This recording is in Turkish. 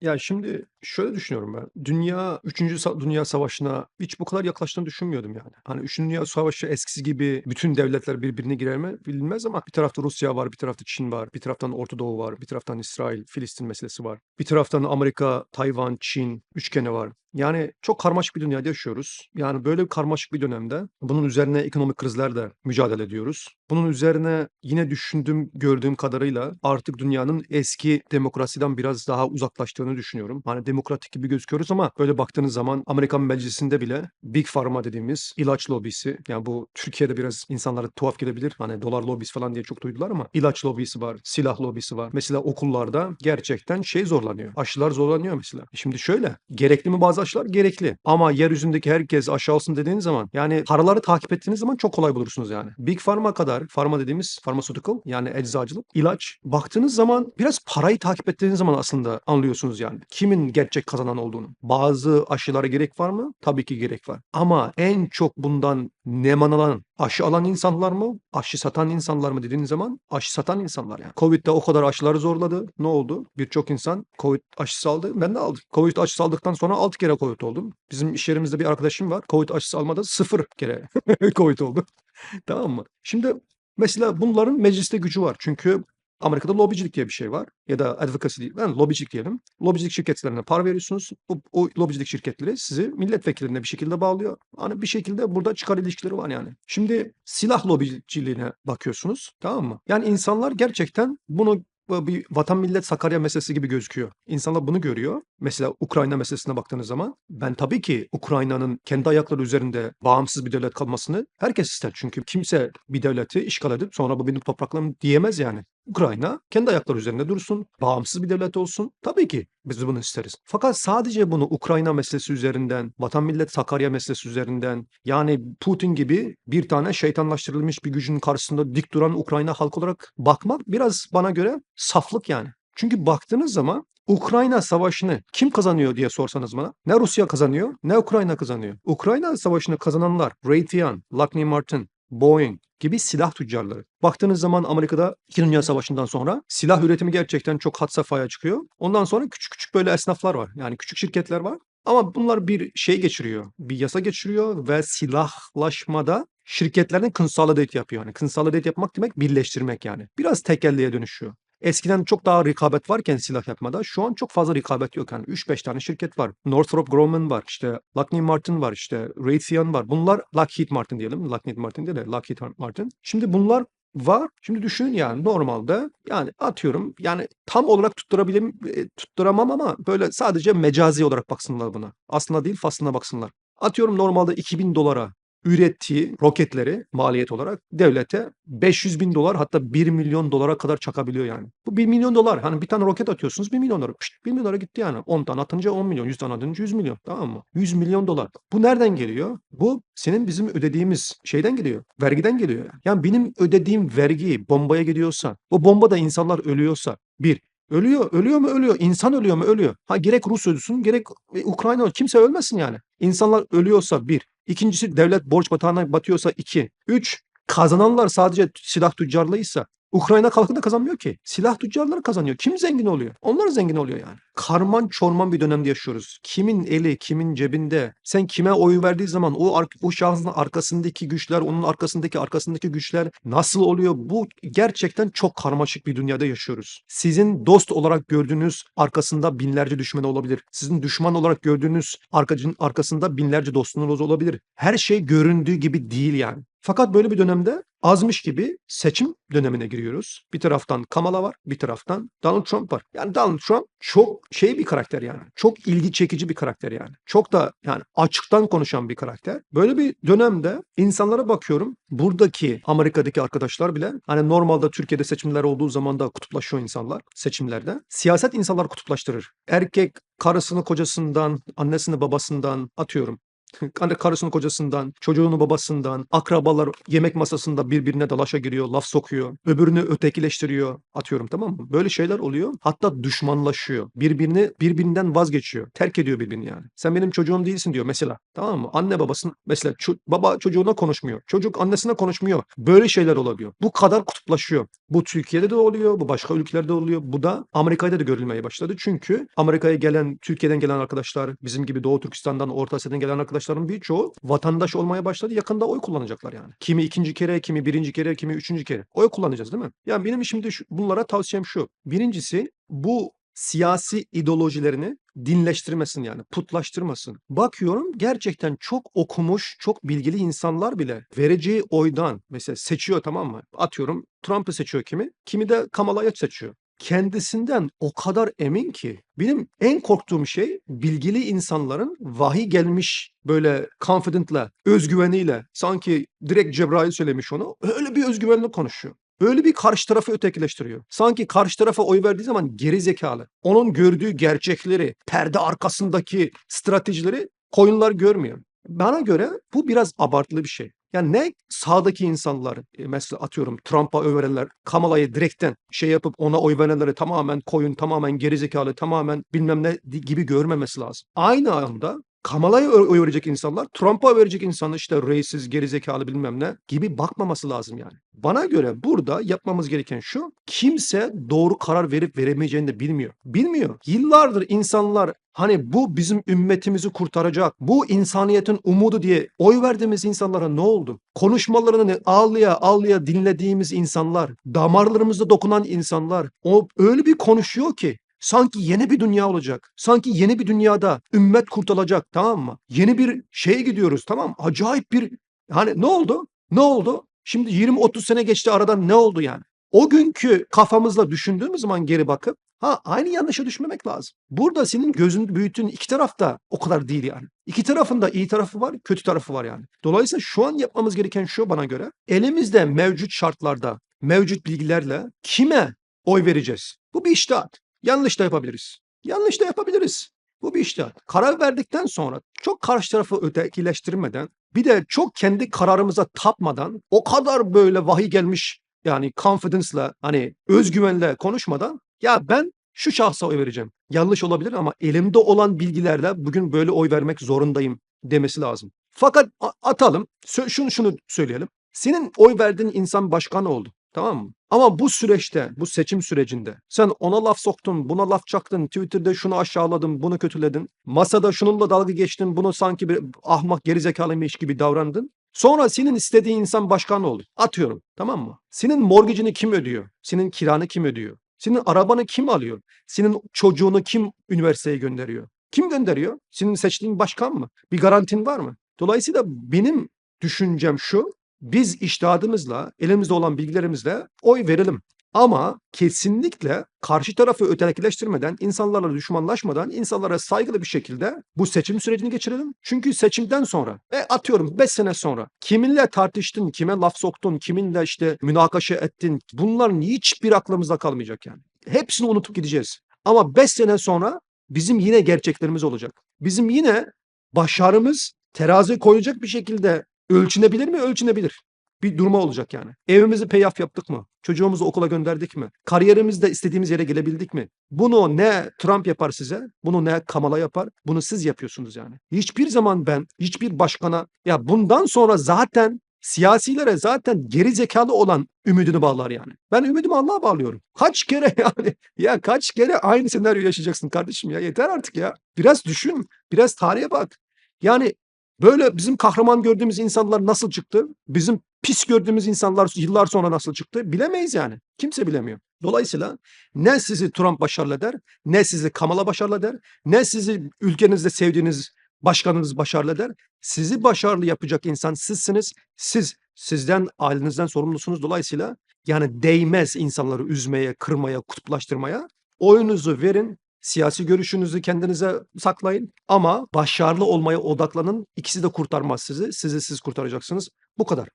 Ya, şimdi şöyle düşünüyorum ben. Dünya 3. sa Dünya Savaşı'na hiç bu kadar yaklaştığını düşünmüyordum yani. Hani 3. Dünya Savaşı eskisi gibi bütün devletler birbirine girer mi bilinmez ama bir tarafta Rusya var, bir tarafta Çin var, bir taraftan Orta Doğu var, bir taraftan İsrail, Filistin meselesi var. Bir taraftan Amerika, Tayvan, Çin üçgeni var. Yani çok karmaşık bir dünyada yaşıyoruz. Yani böyle karmaşık bir dönemde bunun üzerine ekonomik krizlerle mücadele ediyoruz. Bunun üzerine yine düşündüğüm, gördüğüm kadarıyla artık dünyanın eski demokrasiden biraz daha uzaklaştığını düşünüyorum. Hani demokratik gibi gözüküyoruz ama böyle baktığınız zaman Amerikan Meclisi'nde bile Big Pharma dediğimiz ilaç lobisi, yani bu Türkiye'de biraz insanlara tuhaf gelebilir. Hani dolar lobisi falan diye çok duydular ama ilaç lobisi var, silah lobisi var. Mesela okullarda gerçekten şey zorlanıyor. Aşılar zorlanıyor mesela. Şimdi şöyle, gerekli mi bazı aşılar? Gerekli. Ama yeryüzündeki herkes aşı alsın dediğiniz zaman yani paraları takip ettiğiniz zaman çok kolay bulursunuz yani. Big Pharma kadar, pharma dediğimiz pharmaceutical yani eczacılık, ilaç baktığınız zaman biraz parayı takip ettiğiniz zaman aslında anlıyorsunuz yani. Kimin gerçek kazanan olduğunu. Bazı aşılara gerek var mı? Tabii ki gerek var. Ama en çok bundan nemalan, aşı alan insanlar mı? Aşı satan insanlar mı dediğiniz zaman aşı satan insanlar yani. Covid'de o kadar aşıları zorladı. Ne oldu? Birçok insan Covid aşısı aldı. Ben de aldım. Covid aşısı aldıktan sonra 6 kere Covid oldum. Bizim iş yerimizde bir arkadaşım var. Covid aşısı almadı. 0 kere Covid oldu. Tamam mı? Şimdi mesela bunların mecliste gücü var. Çünkü Amerika'da lobicilik diye bir şey var. Ya da advocacy değil. Yani lobicilik diyelim. Lobicilik şirketlerine para veriyorsunuz. O, o lobicilik şirketleri sizi milletvekillerine bir şekilde bağlıyor. Hani bir şekilde burada çıkar ilişkileri var yani. Şimdi silah lobiciliğine bakıyorsunuz. Tamam mı? Yani insanlar gerçekten bunu bu bir vatan millet Sakarya meselesi gibi gözüküyor. İnsanlar bunu görüyor. Mesela Ukrayna meselesine baktığınız zaman ben tabii ki Ukrayna'nın kendi ayakları üzerinde bağımsız bir devlet kalmasını herkes ister. Çünkü kimse bir devleti işgal edip sonra bu benim topraklarım diyemez yani. Ukrayna kendi ayakları üzerinde dursun, bağımsız bir devlet olsun. Tabii ki biz bunu isteriz. Fakat sadece bunu Ukrayna meselesi üzerinden, vatan millet Sakarya meselesi üzerinden yani Putin gibi bir tane şeytanlaştırılmış bir gücün karşısında dik duran Ukrayna halk olarak bakmak biraz bana göre saflık yani. Çünkü baktığınız zaman Ukrayna savaşını kim kazanıyor diye sorsanız bana ne Rusya kazanıyor ne Ukrayna kazanıyor. Ukrayna savaşını kazananlar Raytheon, Lockheed Martin, Boeing gibi silah tüccarları. Baktığınız zaman Amerika'da 2. Dünya Savaşı'ndan sonra silah üretimi gerçekten çok had safhaya çıkıyor. Ondan sonra küçük küçük böyle esnaflar var. Yani küçük şirketler var. Ama bunlar bir şey geçiriyor, bir yasa geçiriyor ve silahlaşmada şirketlerin consolidate yapıyor. Yani consolidate yapmak demek birleştirmek yani. Biraz tekelliğe dönüşüyor. Eskiden çok daha rekabet varken silah yapmada şu an çok fazla rekabet yok. Yani 3-5 tane şirket var. Northrop Grumman var, işte Lockheed Martin var, işte Raytheon var. Bunlar Lockheed Martin diyelim. Lockheed Martin değil de Lockheed Martin. Şimdi bunlar var. Şimdi düşünün yani normalde yani atıyorum yani tam olarak tutturabilirim e, tutturamam ama böyle sadece mecazi olarak baksınlar buna. Aslında değil faslına baksınlar. Atıyorum normalde 2000 dolara ürettiği roketleri maliyet olarak devlete 500 bin dolar hatta 1 milyon dolara kadar çakabiliyor yani. Bu 1 milyon dolar. Hani bir tane roket atıyorsunuz 1 milyon dolar. Pişt, 1 milyon dolara gitti yani. 10 tane atınca 10 milyon, 100 tane atınca 100 milyon. Tamam mı? 100 milyon dolar. Bu nereden geliyor? Bu senin bizim ödediğimiz şeyden geliyor. Vergiden geliyor. Yani, yani benim ödediğim vergi bombaya gidiyorsa, o bombada insanlar ölüyorsa, bir, Ölüyor. Ölüyor mu? Ölüyor. İnsan ölüyor mu? Ölüyor. Ha gerek Rus ölsün, gerek Ukrayna kimse ölmesin yani. İnsanlar ölüyorsa bir. İkincisi devlet borç batağına batıyorsa iki. Üç. Kazananlar sadece silah tüccarlığıysa Ukrayna kalkıp da kazanmıyor ki. Silah tüccarları kazanıyor. Kim zengin oluyor? Onlar zengin oluyor yani. Karman çorman bir dönemde yaşıyoruz. Kimin eli, kimin cebinde, sen kime oy verdiği zaman o, o şahsın arkasındaki güçler, onun arkasındaki arkasındaki güçler nasıl oluyor? Bu gerçekten çok karmaşık bir dünyada yaşıyoruz. Sizin dost olarak gördüğünüz arkasında binlerce düşman olabilir. Sizin düşman olarak gördüğünüz arkacın arkasında binlerce dostunuz olabilir. Her şey göründüğü gibi değil yani. Fakat böyle bir dönemde azmış gibi seçim dönemine giriyoruz. Bir taraftan Kamala var, bir taraftan Donald Trump var. Yani Donald Trump çok şey bir karakter yani. Çok ilgi çekici bir karakter yani. Çok da yani açıktan konuşan bir karakter. Böyle bir dönemde insanlara bakıyorum. Buradaki Amerika'daki arkadaşlar bile hani normalde Türkiye'de seçimler olduğu zaman da kutuplaşıyor insanlar seçimlerde. Siyaset insanlar kutuplaştırır. Erkek karısını kocasından, annesini babasından atıyorum Karısının kocasından, çocuğunun babasından, akrabalar yemek masasında birbirine dalaşa giriyor, laf sokuyor, öbürünü ötekileştiriyor, atıyorum tamam mı? Böyle şeyler oluyor. Hatta düşmanlaşıyor. Birbirini birbirinden vazgeçiyor. Terk ediyor birbirini yani. Sen benim çocuğum değilsin diyor mesela. Tamam mı? Anne babasının mesela ço- baba çocuğuna konuşmuyor. Çocuk annesine konuşmuyor. Böyle şeyler olabiliyor. Bu kadar kutuplaşıyor. Bu Türkiye'de de oluyor, bu başka ülkelerde oluyor. Bu da Amerika'da da görülmeye başladı. Çünkü Amerika'ya gelen, Türkiye'den gelen arkadaşlar, bizim gibi Doğu Türkistan'dan, Orta Asya'dan gelen arkadaşların birçoğu vatandaş olmaya başladı. Yakında oy kullanacaklar yani. Kimi ikinci kere, kimi birinci kere, kimi üçüncü kere. Oy kullanacağız değil mi? Yani benim şimdi şu, bunlara tavsiyem şu. Birincisi bu siyasi ideolojilerini dinleştirmesin yani putlaştırmasın. Bakıyorum gerçekten çok okumuş, çok bilgili insanlar bile vereceği oydan mesela seçiyor tamam mı? Atıyorum Trump'ı seçiyor kimi, kimi de Kamala'yı seçiyor. Kendisinden o kadar emin ki benim en korktuğum şey bilgili insanların vahiy gelmiş böyle confident'la, özgüveniyle sanki direkt Cebrail söylemiş onu öyle bir özgüvenle konuşuyor. Öyle bir karşı tarafı ötekileştiriyor. Sanki karşı tarafa oy verdiği zaman geri zekalı. Onun gördüğü gerçekleri, perde arkasındaki stratejileri koyunlar görmüyor. Bana göre bu biraz abartılı bir şey. Yani ne sağdaki insanlar e, mesela atıyorum Trump'a oy verenler Kamala'yı direkten şey yapıp ona oy verenleri tamamen koyun, tamamen gerizekalı, tamamen bilmem ne gibi görmemesi lazım. Aynı anda Kamala'ya oy verecek insanlar, Trump'a oy verecek insanlar işte reisiz, gerizekalı bilmem ne gibi bakmaması lazım yani. Bana göre burada yapmamız gereken şu, kimse doğru karar verip veremeyeceğini de bilmiyor. Bilmiyor. Yıllardır insanlar hani bu bizim ümmetimizi kurtaracak, bu insaniyetin umudu diye oy verdiğimiz insanlara ne oldu? Konuşmalarını ağlaya ağlaya dinlediğimiz insanlar, damarlarımızda dokunan insanlar o öyle bir konuşuyor ki Sanki yeni bir dünya olacak. Sanki yeni bir dünyada ümmet kurtulacak tamam mı? Yeni bir şeye gidiyoruz tamam mı? Acayip bir hani ne oldu? Ne oldu? Şimdi 20-30 sene geçti aradan ne oldu yani? O günkü kafamızla düşündüğümüz zaman geri bakıp ha aynı yanlışa düşmemek lazım. Burada senin gözün büyüttüğün iki taraf da o kadar değil yani. İki tarafın da iyi tarafı var, kötü tarafı var yani. Dolayısıyla şu an yapmamız gereken şu bana göre elimizde mevcut şartlarda, mevcut bilgilerle kime oy vereceğiz? Bu bir iştahat. Yanlış da yapabiliriz. Yanlış da yapabiliriz. Bu bir iştihat. Karar verdikten sonra çok karşı tarafı ötekileştirmeden bir de çok kendi kararımıza tapmadan o kadar böyle vahiy gelmiş yani confidence'la hani özgüvenle konuşmadan ya ben şu şahsa oy vereceğim. Yanlış olabilir ama elimde olan bilgilerle bugün böyle oy vermek zorundayım demesi lazım. Fakat atalım şunu şunu söyleyelim. Senin oy verdiğin insan başkan oldu. Tamam mı? Ama bu süreçte, bu seçim sürecinde sen ona laf soktun, buna laf çaktın, Twitter'da şunu aşağıladın, bunu kötüledin. Masada şununla dalga geçtin, bunu sanki bir ahmak gerizekalıymış gibi davrandın. Sonra senin istediğin insan başkan oldu. Atıyorum, tamam mı? Senin mortgage'ini kim ödüyor? Senin kiranı kim ödüyor? Senin arabanı kim alıyor? Senin çocuğunu kim üniversiteye gönderiyor? Kim gönderiyor? Senin seçtiğin başkan mı? Bir garantin var mı? Dolayısıyla benim düşüncem şu, biz iştihadımızla, elimizde olan bilgilerimizle oy verelim. Ama kesinlikle karşı tarafı ötekileştirmeden, insanlarla düşmanlaşmadan, insanlara saygılı bir şekilde bu seçim sürecini geçirelim. Çünkü seçimden sonra, e atıyorum 5 sene sonra kiminle tartıştın, kime laf soktun, kiminle işte münakaşa ettin, bunların hiçbir aklımızda kalmayacak yani. Hepsini unutup gideceğiz. Ama 5 sene sonra bizim yine gerçeklerimiz olacak. Bizim yine başarımız terazi koyacak bir şekilde ölçünebilir mi? Ölçünebilir. Bir durma olacak yani. Evimizi payoff yaptık mı? Çocuğumuzu okula gönderdik mi? Kariyerimizde istediğimiz yere gelebildik mi? Bunu ne Trump yapar size, bunu ne Kamala yapar, bunu siz yapıyorsunuz yani. Hiçbir zaman ben, hiçbir başkana, ya bundan sonra zaten siyasilere zaten geri zekalı olan ümidini bağlar yani. Ben ümidimi Allah'a bağlıyorum. Kaç kere yani, ya kaç kere aynı senaryo yaşayacaksın kardeşim ya yeter artık ya. Biraz düşün, biraz tarihe bak. Yani Böyle bizim kahraman gördüğümüz insanlar nasıl çıktı? Bizim pis gördüğümüz insanlar yıllar sonra nasıl çıktı? Bilemeyiz yani. Kimse bilemiyor. Dolayısıyla ne sizi Trump başarılı eder, ne sizi Kamala başarılı eder, ne sizi ülkenizde sevdiğiniz başkanınız başarılı eder. Sizi başarılı yapacak insan sizsiniz. Siz sizden ailenizden sorumlusunuz. Dolayısıyla yani değmez insanları üzmeye, kırmaya, kutuplaştırmaya. Oyunuzu verin, Siyasi görüşünüzü kendinize saklayın ama başarılı olmaya odaklanın. İkisi de kurtarmaz sizi. Sizi siz kurtaracaksınız. Bu kadar.